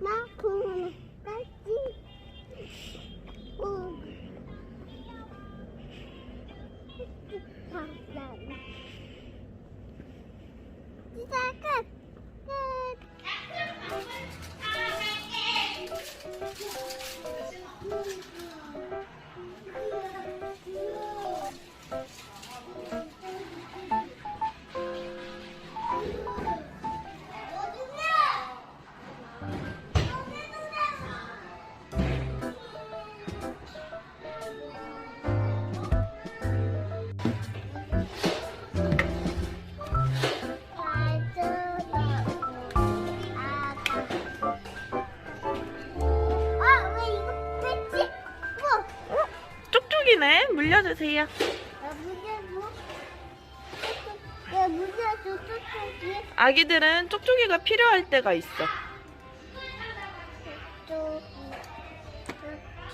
마 쪽쪽이네. 물려주세요. 아기들은 쪽쪽이가 필요할 때가 있어.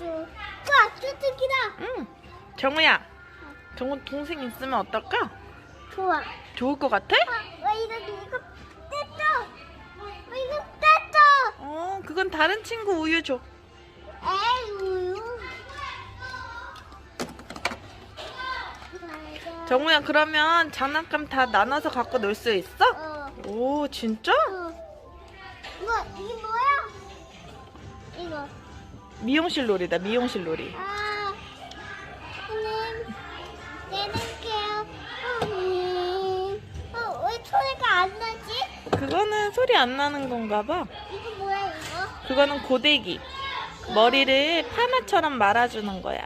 와, 쫓아기다! 응. 정우야. 정우 동생 있으면 어떨까? 좋아. 좋을 것 같아? 와, 왜 이거, 이거? 왜 이거 뺐어? 어, 그건 다른 친구 우유 줘. 에이, 우유. 정우야, 그러면 장난감 다 나눠서 갖고 놀 수 있어? 어. 오, 진짜? 어. 이거, 이게 뭐야? 이거. 미용실 놀이다, 미용실 놀이. 아, 내릴게요. 선생님. 어, 왜 소리가 안 나지? 그거는 소리 안 나는 건가 봐. 이거 뭐야, 이거? 그거는 고데기. 머리를 파마처럼 말아주는 거야.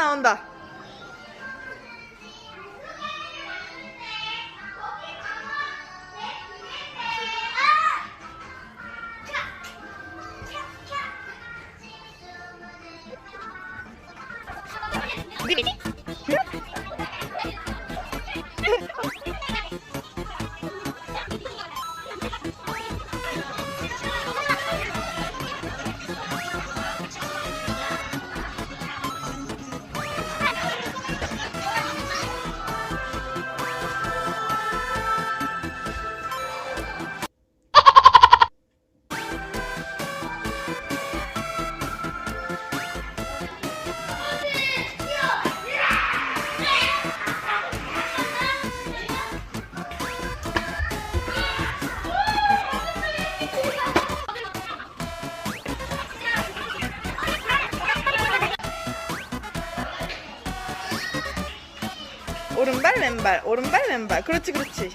노래 오른발 왼발 오른발 왼발. 그렇지 그렇지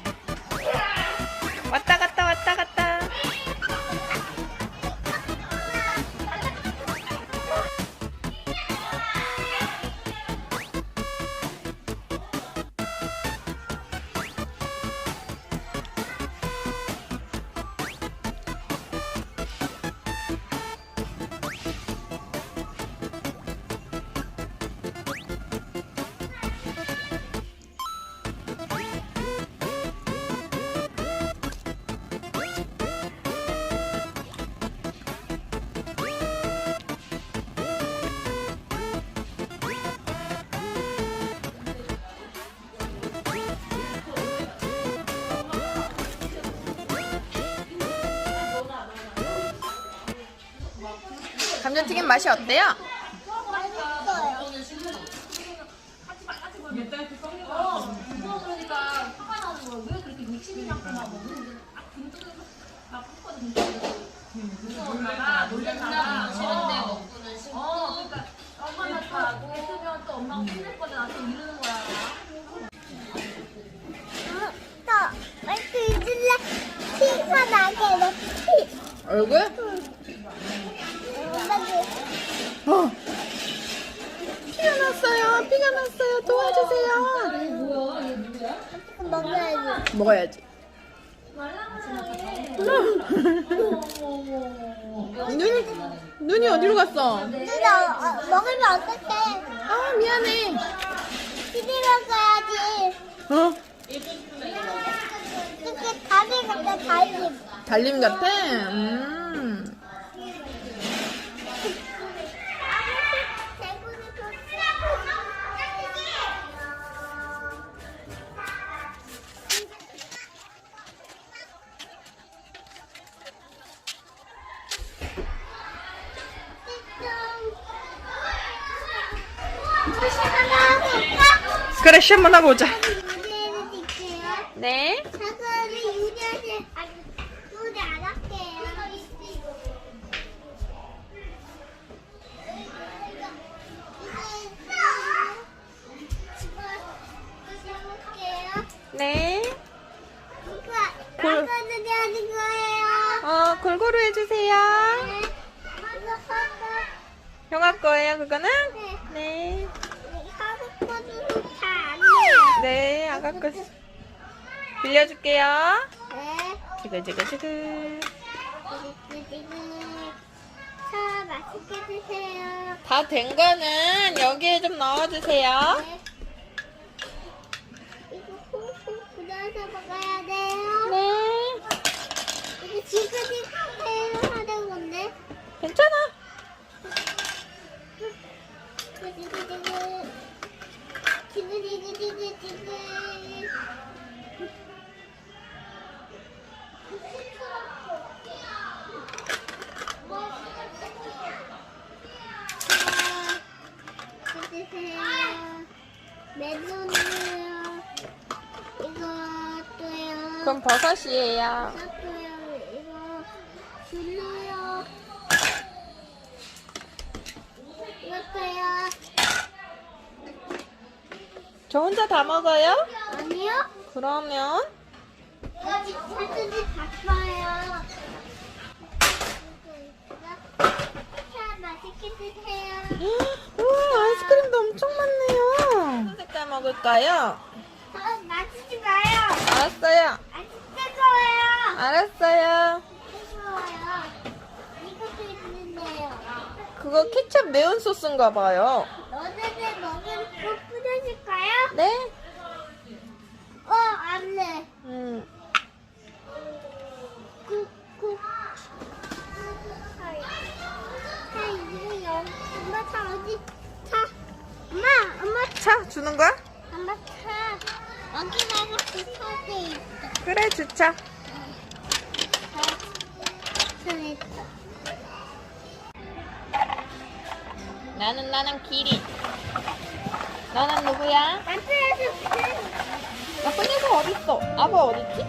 감자튀김 맛이 어때요? 또, 마이크 잊을래? 피가 나게, 너 피. 얼굴? 엄마도 어. 피가 났어요 피가 났어요 도와주세요 먹어야지. 먹어야지 눈이 눈이 어디로 갔어? 누나, 어, 먹으면 어떡해? 아 미안해 TV 먹어야지. 어? 달림. 달림 같아? 음. 그래, 시 한번 해보자. 네. 사과를 유리하게 유리 안 할게요. 이거 네. 하는 거예요. 어, 골고루 해주세요. 네. 형아 거예요, 그거는? 네. 네. 하고 거도 잘안 돼요. 네, 아가 거. 빌려줄게요. 네. 지글지글지글. 지금 차 맛있게 드세요. 다 된 거는 여기에 좀 넣어주세요. 네. 이거 콩콩 불어서 먹어야 돼요. 네. 이거 지그지그 하는 건데. 괜찮아. 지그지그. 멜론이요. 이것도요. 그럼 버섯이에요. 이것도요. 이거 줄로요. 이것도요. 저 혼자 다 먹어요? 아니요. 그러면 여기 사진이 바빠요. 자, 맛있게 드세요. 우와 아이스크림도 엄청 많네요. 무슨 색깔 먹을까요? 어, 마시지 마요. 알았어요. 아, 뜨거워요. 알았어요. 뜨거워요. 이것도 있는데요. 그거 케첩 매운 소스인가 봐요. 너네들 먹은 거 뿌려줄까요? 네? 어, 안 돼. 음. 그, 그. 이거 여기. 엄마 차 어디? 차. 엄마, 엄마 차 주는 거야? 엄마 차. 여기다가 붙여져 있어. 그래 주차. 저기 나는 나는 길이. 너는 누구야? 나쁜 녀석 어딨어? 아빠 어딨지?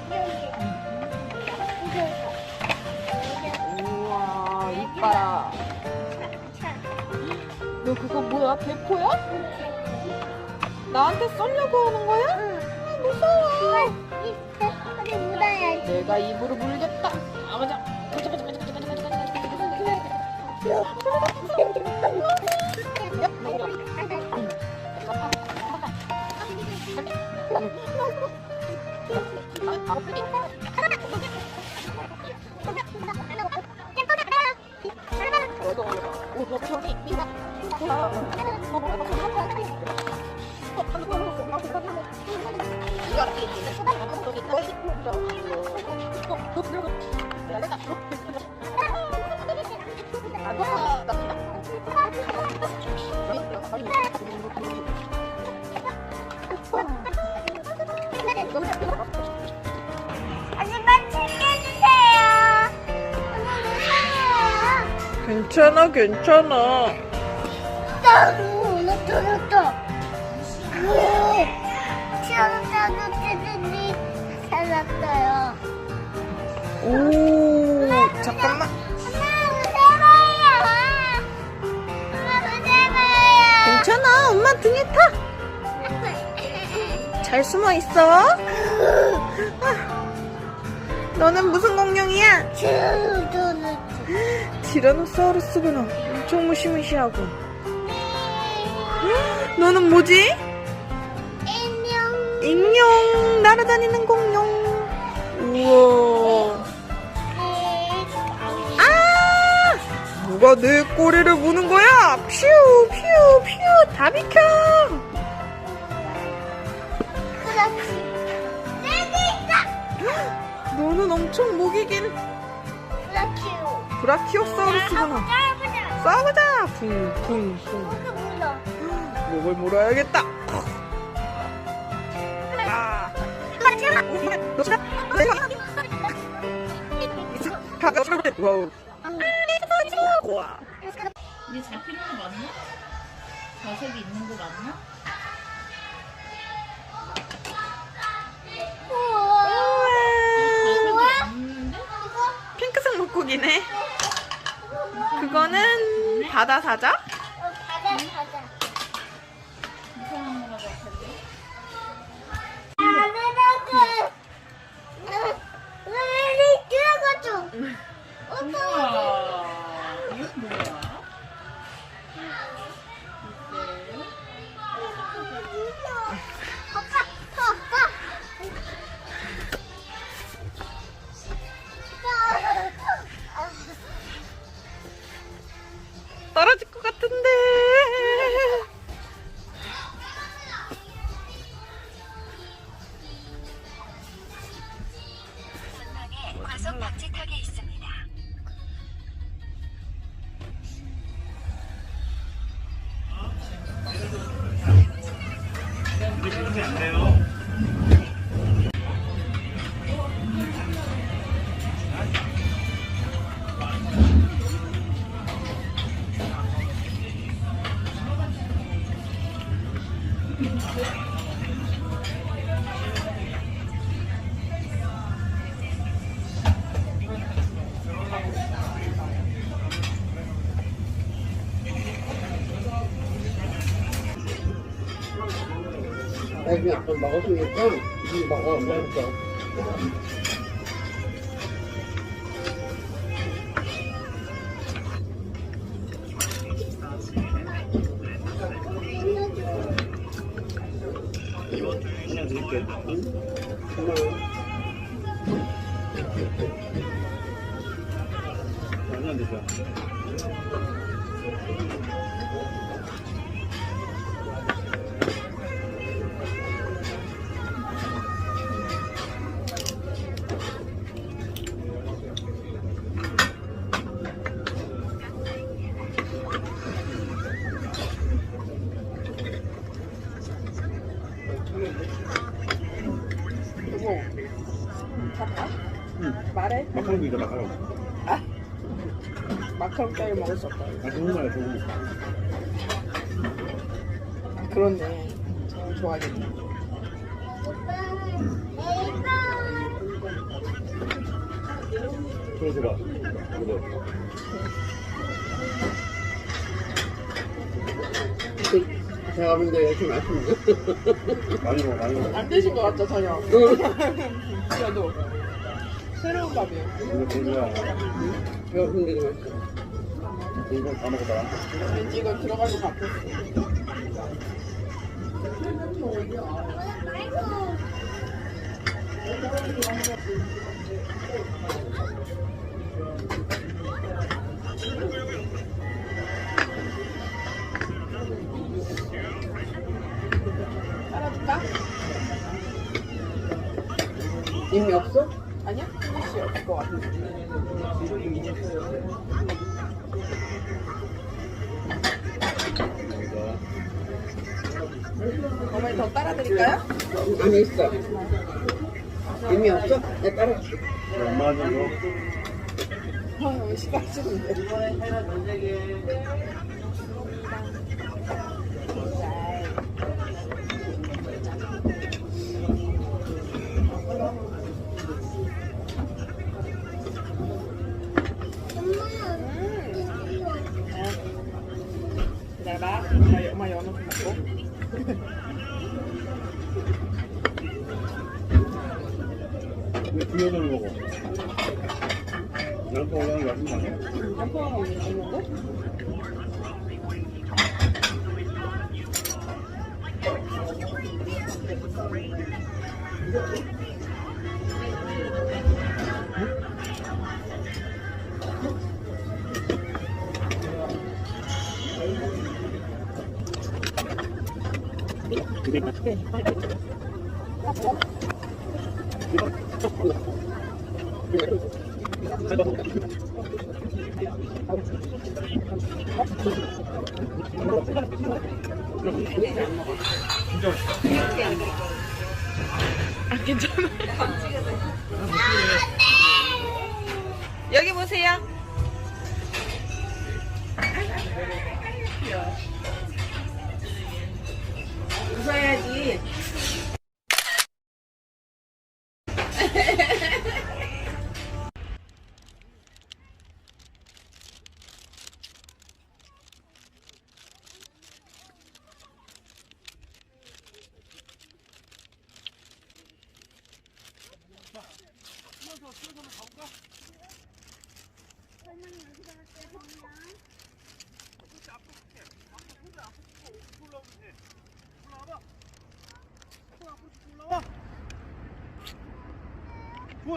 우와 이뻐라. 너 그거 뭐야? 대포야? 나한테 쏘려고 하는 거야? 아, 무서워. 내가 입으로 물겠다. 아 맞아. 엄마 괜찮아 괜찮아. 시원하고 살았어요. 오 잠깐만. 엄마 무서워요. 괜찮아 엄마 등에 타. 잘 숨어 있어. 아, 너는 무슨 공룡이야? 저는 티라노사우루스구나. 엄청 무시무시하고. 너는 뭐지? 인형. 익룡 날아다니는 공룡. 우와. 아! 누가 내 꼬리를 무는 거야? 퓨, 퓨, 퓨, 다 비켜! 너는 엄청 목이 긴 라키오. 브라키오사우루스구나. 까보자. 싸우자. 붕붕붕. 이거 몰라. 목을 물어야겠다. 아. 진짜 내가 가가 잘못해. 와우. 와. 이게 잡히는 거 맞나? 자석이 있는 거 맞나? 물고기네. 그거는 바다 사자? 어, 가자, 가자. 이상한 거 같은데? 어떡해. 우와 이거 뭐야? 애기 아까 먹었으니까 이 먹어 먹었어. 그냥 드릴게. 고마워. 그냥 드셔. 여 따위 먹을 수 없다. 아 좋은 거. 그렇네. 참 좋아하겠네. 제가 근데 이렇게 맛있는데? 많이 먹어 많이 먹어. 안 드신 것 같죠, 전혀? 저도. 새로운 밥이에요. 이거 근데 맛있어. 이거 다 먹어봐. 왠지 이건 들어갈 것 같았어. 따라줄까? 이미 없어? 아니야? 혹시 없을 것 같은데. 이거. 어머니 더 따라드릴까요? 안에 있어. 이미 없어? 내가 따라줄게. 엄마는 이거. 아, 시간 쓰는 Okay.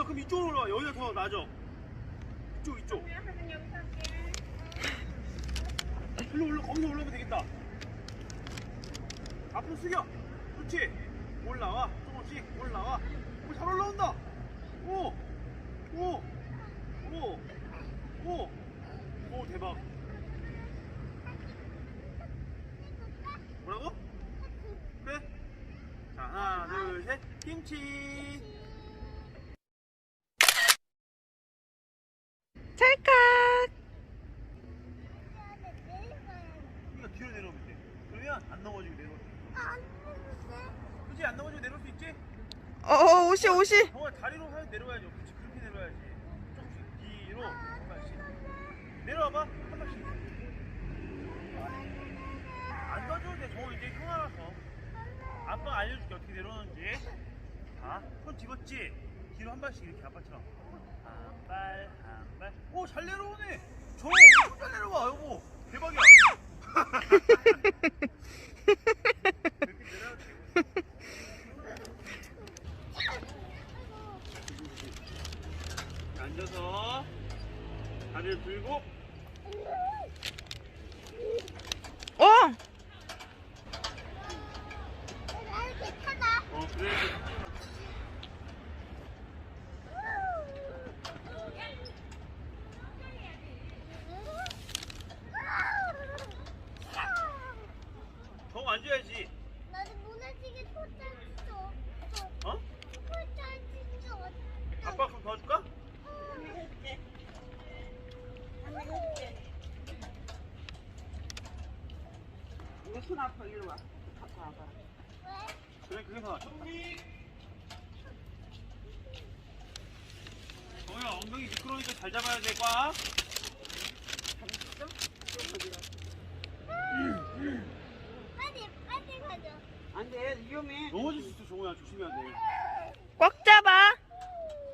그럼 이쪽으로 올라와. 여기가 더 나죠? 이쪽 이쪽. 일로 올라 거기서 올라오면 되겠다. 앞으로 숙여. 그렇지. 올라와. 조금씩 올라와. 오, 잘 올라온다. 오 오 오 오오 오, 대박. 뭐라고? 그래 자 하나 둘 셋. 김치 50. 정말 다리로 하 내려와야지. 그렇지, 그렇게 내려와야지. 조금씩 뒤로 한 발씩. 내려와봐. 한 발씩. 안 가져도 돼. 저 이제 형 알아서. 아빠 알려줄게 어떻게 내려오는지. 아, 손 집었지. 뒤로 한 발씩 이렇게 아빠처럼. 한 발, 한 발. 오, 잘 내려오네. 저 엄청 잘 내려와. 이거 대박이야. 다리를 들고 어. 어 그래 더 앉아야지 나도 무너지게 토착했어. 어? 토착했어. 아빠 그럼 도와줄까? 이거 손 아파 일로 와. 갖고 와봐. 그래 그게 더 낫다 정우야 엉덩이 미끄러우니까 잘 잡아야 돼 꽉. 빨리 빨리 가자. 안돼 위험해. 넘어질 수 있어 정우야 조심해야 돼 꽉 잡아.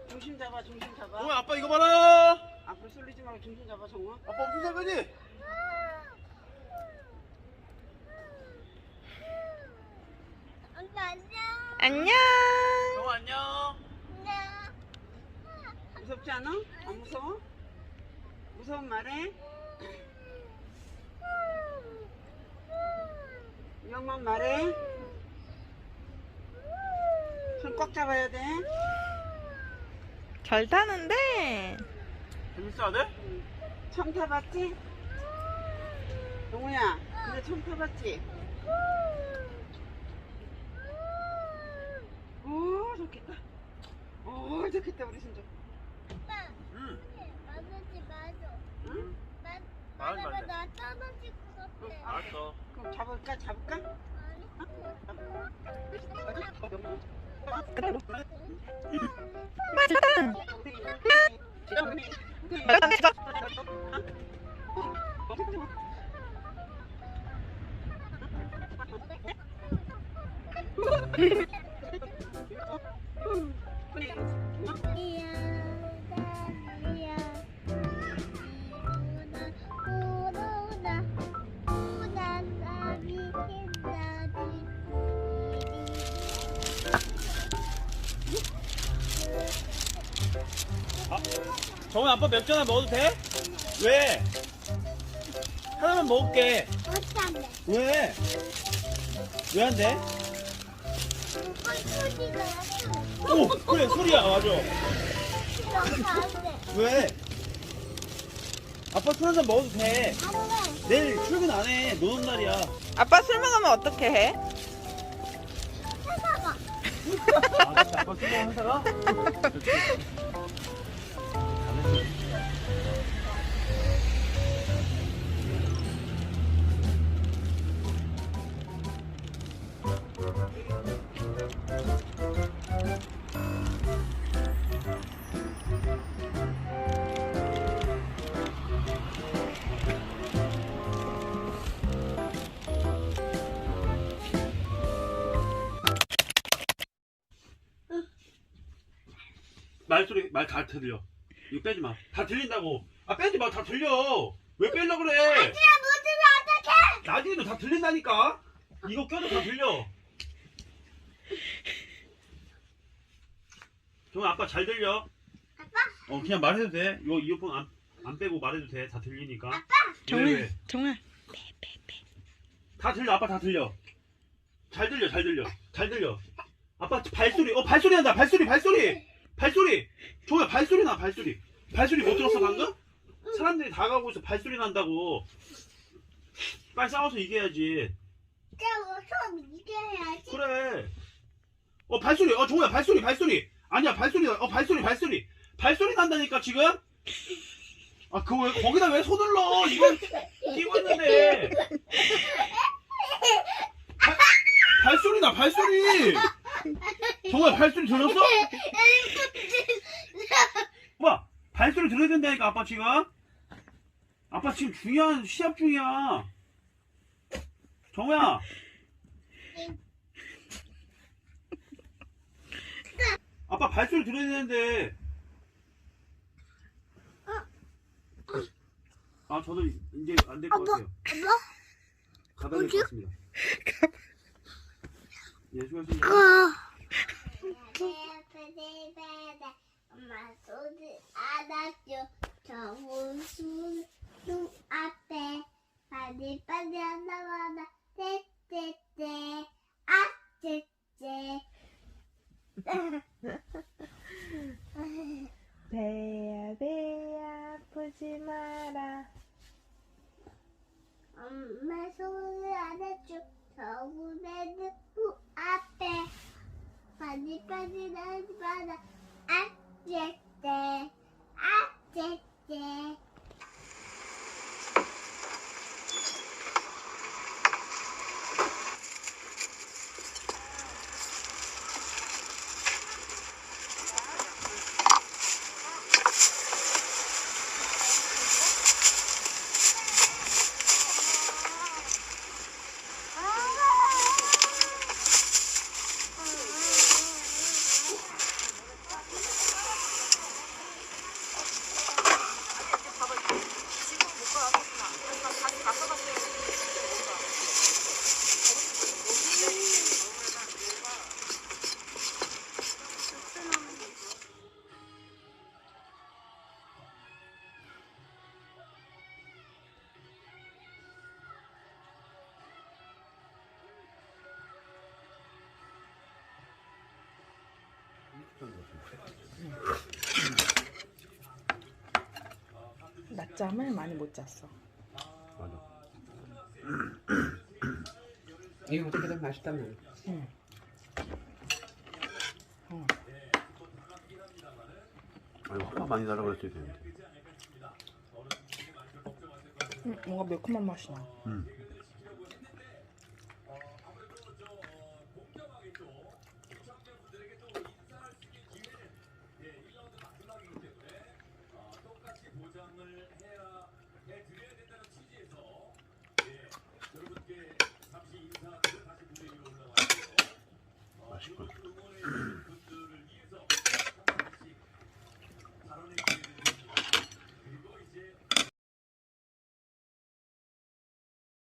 중심 잡아 중심 잡아. 정우야 아빠 이거 봐라 앞으로 쏠리지 말고 중심 잡아 정우. 아빠 엄청 잘 가지? 엄마 안녕. 안녕. 정우 안녕 안녕. 무섭지 않아? 안 무서워? 무서운 말해. 위험한 말해. 손 꽉 잡아야 돼. 잘 타는데. 재밌어 아들? 처음 타봤지? 동우야, 근데 처음 타봤지? 오, 좋겠다. 오, 좋겠다, 우리 순정. 아빠, 응 만나지 마줘. 응? 만, 말하지 만나면. 나것 같아. 알았어 그럼 잡을까, 잡을까? 그대로. 맞아. 먹어도 돼? 왜? 하나만 먹을게 어쩌네. 왜? 왜 안 돼? 꿀꿀이가 오 그래 소리야 맞아 여기 안 돼. 왜? 아빠 술 한잔 먹어도 돼. 안 돼. 내일 출근 안 해. 노는 날이야. 아빠 술 먹으면 어떻게 해? 해봐봐. 아, 진짜 아빠 술 먹은 회사가? 말소리 말 다 들려. 이거 빼지 마. 다 들린다고. 아 빼지 마. 다 들려. 왜 빼려 그래? 그래 묻으면 어떡해? 나중에도 다 들린다니까. 이거 껴도 다 들려. 정아 아빠 잘 들려. 아빠? 어 그냥 말해도 돼. 이거 이어폰 안, 안 빼고 말해도 돼. 다 들리니까. 왜, 정말 왜? 정말 다 들려. 아빠 다 들려. 잘 들려. 잘 들려. 잘 들려. 아빠 발소리. 어 발소리 난다. 발소리. 발소리. 발소리. 정아 발소리 나. 발소리. 발소리 못 들었어 방금? 사람들이 다 가고 있어. 발소리 난다고. 빨리 싸워서 이겨야지. 수업 이게 해야지. 그래. 어 발소리. 어 정우야 발소리 발소리. 아니야 발소리. 어 발소리 발소리. 발소리 난다니까 지금. 아그왜 거기다 왜 손을 넣어? 이거 끼고 있는데. 발, 발소리 나 발소리. 정우야 발소리 들렸어? 봐 발소리 들어야 된다니까 아빠 지금. 아빠 지금 중요한 시합 중이야. 정우야. 아빠 발소리 들어야 되는데. 아, 저도 이제 안 될 것 아빠, 같아요. 아빠? 가봐야 될 것 같습니다. 예, 수고하셨습니다. 엄마 소리 알았죠. 정우수 눈 앞에 빨리 빨 잠을 많이 못 잤어 이거 어떻게 든 맛있다며. 아니 화가 많이 나라 그랬어야 되는데. 음, 뭔가 매콤한 맛이 나 음. 맛있군.